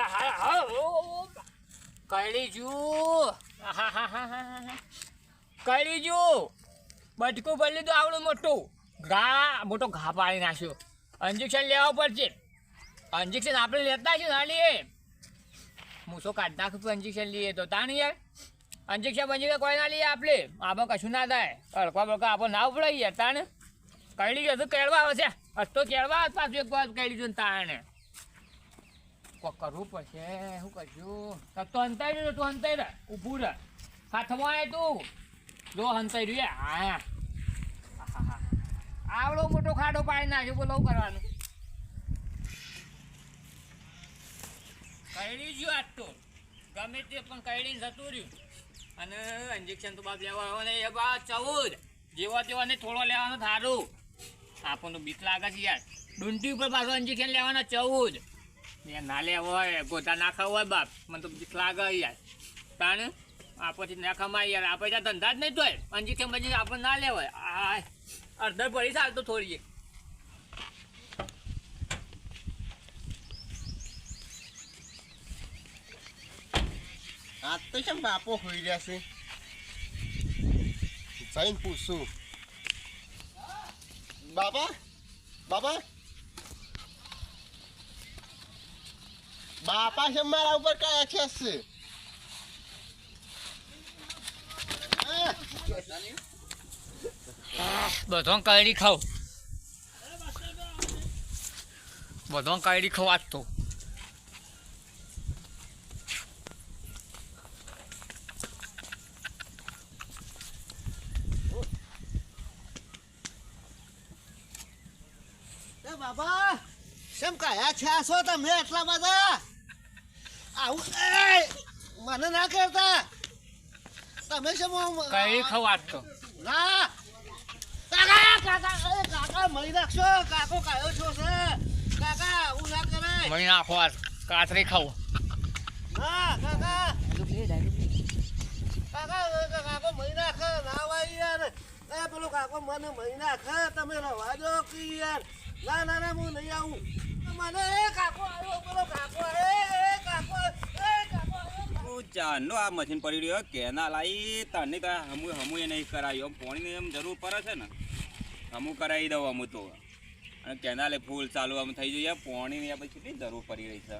હાલા જુ. કળી જુ. બટકું ભરી લીધું, આવડું મોટું. ઘા, મોટો ઘા પાડી નાખ્યો. ઇન્જેક્શન લેવા પડશે. ઇન્જેક્શન આપણે લેતા છીએ ના લઈએ મૂસો કાઢ નાખું ઇન્જેક્શન લઈએ તો? તાણ યાર. ઇન્જેક્શન બંજેક્શન કોઈ ના લઈએ આપણે. આમાં કશું ના થાય. અડકા બળકા આપણે ના ઉપડે યાર, તાણ. ગયો તો કેળવા આવે છે તો કેળવા પાછું એક વાર કળી લીધું તાણે. કરવું પડશે. શું કરશું? તો હંતાઈ રહ્યો, તું હંતાઈ રહે. ઊભું રહે. હાથમાં આવે તું. જો હંતાઈ રહ્યું હા. આહાહા. આવડો મોટો ખાડો પાડી નાખ્યો, બોલો કરવાનું? કઈડી ગયું આજ તો ગમે તે પણ કઈડીને જતું રહ્યું. અને ઇન્જેક્શન તો બાપ લેવા આવ્યો ને, એ બા ચૌદ. જેવા તેવા થોડો લેવાનો થારું આપણને બીક લાગે છે યાર. ડુંટી ઉપર પાછો ઇન્જેક્શન લેવાના ચૌદ. ને લેવો હોય ગોતા નાખા હોય બાપ. મને લાગે યાર. તાણ? આપણથી આપણે ધંધા જ નહીં તોય. ઇન્જેક્શન પછી આપણે ના લેવાય. આ અડધર ભરી ચાલતો થોડી આજ તો કેમ બાપો હોઈ રહ્યા પૂછું. બાબા બાબા બાપા છે મારા ઉપર કયા એક્સેસ છે? બધો કાયડી ખાવ. બધો કાયડી ખાવ આજ તો. બાબા શેમ કયા છે છો તમે એટલા બધા? આવું મને ના કરતા તમે શું કઈ ખવાત તો. ના. કાકા કાકા કાકા મળી નાખશો. કાકો કાયો છો છે. કાકા આવું ના કરાય. નાખો કાતરી ખાવ ના કાકા. કાકા કાકો મળી નાખે. ના વાય યાર. એ પેલો કાકો મને મળી નાખે. તમે રવા દો કે યાર. ના ના ના હું નહીં આવું. મને એ કાકો આવ્યો પેલો કાકો એ એ કાકો એ કાકો તું આ મશીન પડી રહ્યો કેના લાવી તને તો હમુ હમુ એ નહીં કરાયું. આમ પાણીની એમ જરૂર પડે છે ને. હમુ કરાવી દઉં અમુ તો. અને કેનાલે ફૂલ ચાલુ આમ થઈ જોઈએ. પાણીની આ પછી કેટલી જરૂર પડી રહી છે.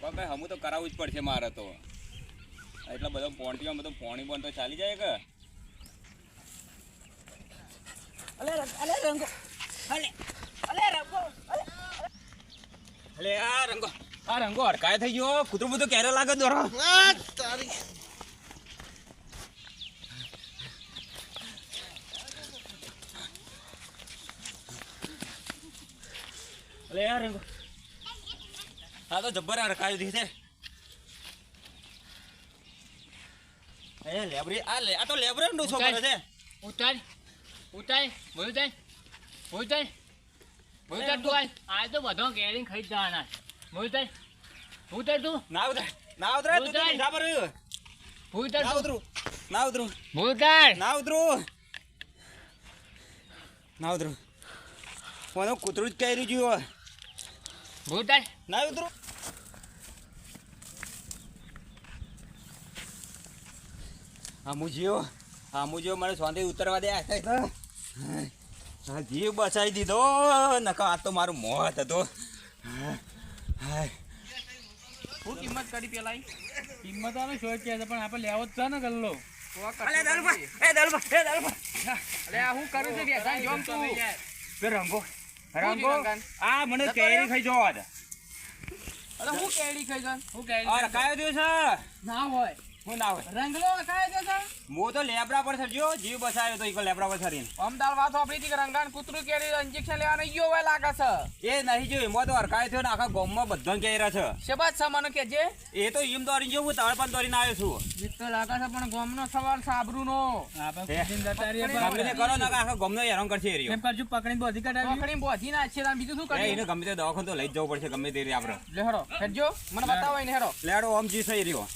પણ ભાઈ હમુ તો કરાવવું જ પડશે મારે તો. એટલે બધો પોણીમાં બધું પોણી પણ તો ચાલી જાય કે? અલે આ રંગો આ રંગો અડકાય થઈ ગયો. કૂતરું બધું ક્યારે લાગે દોરો આ તારી અલે યાર આ તો જબ્બર હડકાયું દીધે એ લેબરી આ લે આ તો લેબરી નો છોકરો છે. ઉતાર. ઉતાર. બોલ ઉતાર બોલ ઉતાર બોલ ઉતાર તું આય આજ તો બધો કેરી ખાઈ જવાના. બોલ ઉતાર ઉતાર તું. ના ઉતર. ના ઉતર તું તો. નીચા પર ઉતાર ના ઉતરું. ના ઉતરું. બોલ ઉતાર ના ઉતરું. ના ઉતરું. મને કૂતરું જ કહી રહ્યું બોલ ઉતાર. ના ઉતરું આમુ જીઓ આમુ જીઓ મને શાંતિ ઉતરવા દે. આ હા જીવ બચાવી દીધો. નકા આ તો મારું મોત હતો. શું કિંમત કરી પેલા કિંમત આવે શું કે છે પણ આપણે લેવો જ છે ને ગલ્લો. અરે હું કરું છું બેસા જોમ તું. બે રંગો. રંગો આ મને કેરી ખાઈ જો અરે હું કેરી ખાઈ જો હું કેરી છે? જાન? ના હોય. હું ના હોય. રંગલો છે સર? મો તો લેબરા પર સરજો જીવ બસાયો તો ઈકો લેબડા પર સરીને. અમદાવાદ વાત આપણી કે રંગાન કૂતરું કેડી ઇન્જેક્શન લેવા નહીં ગયો હોય લાગે છે. એ નહીં જોયું એમાં તો હરકાયો થયો ને આખા ગામમાં બધા કેરા છે. શેબાદ છે મને કે જે? એ તો ઈમ દોરી જો હું તાળ પણ દોરીને આવ્યો છું. જીત તો લાગે છે પણ ગોમનો સવાલ સાબરૂ નો. ગમે તે કરો ને આખા ગામનો હેરાન કરશે એ રહ્યો. કરજો પકડી બોધી કઢાવી બોધી ના છે બીજું શું કરીએ? એને ગમે તે દવાખાને તો લઈ જ જવું પડશે ગમે તે રીતે આપણે. લે હેડો હેડજો મને બતાવો એને હેડો. લેડો ઓમ જી થઈ રહ્યો.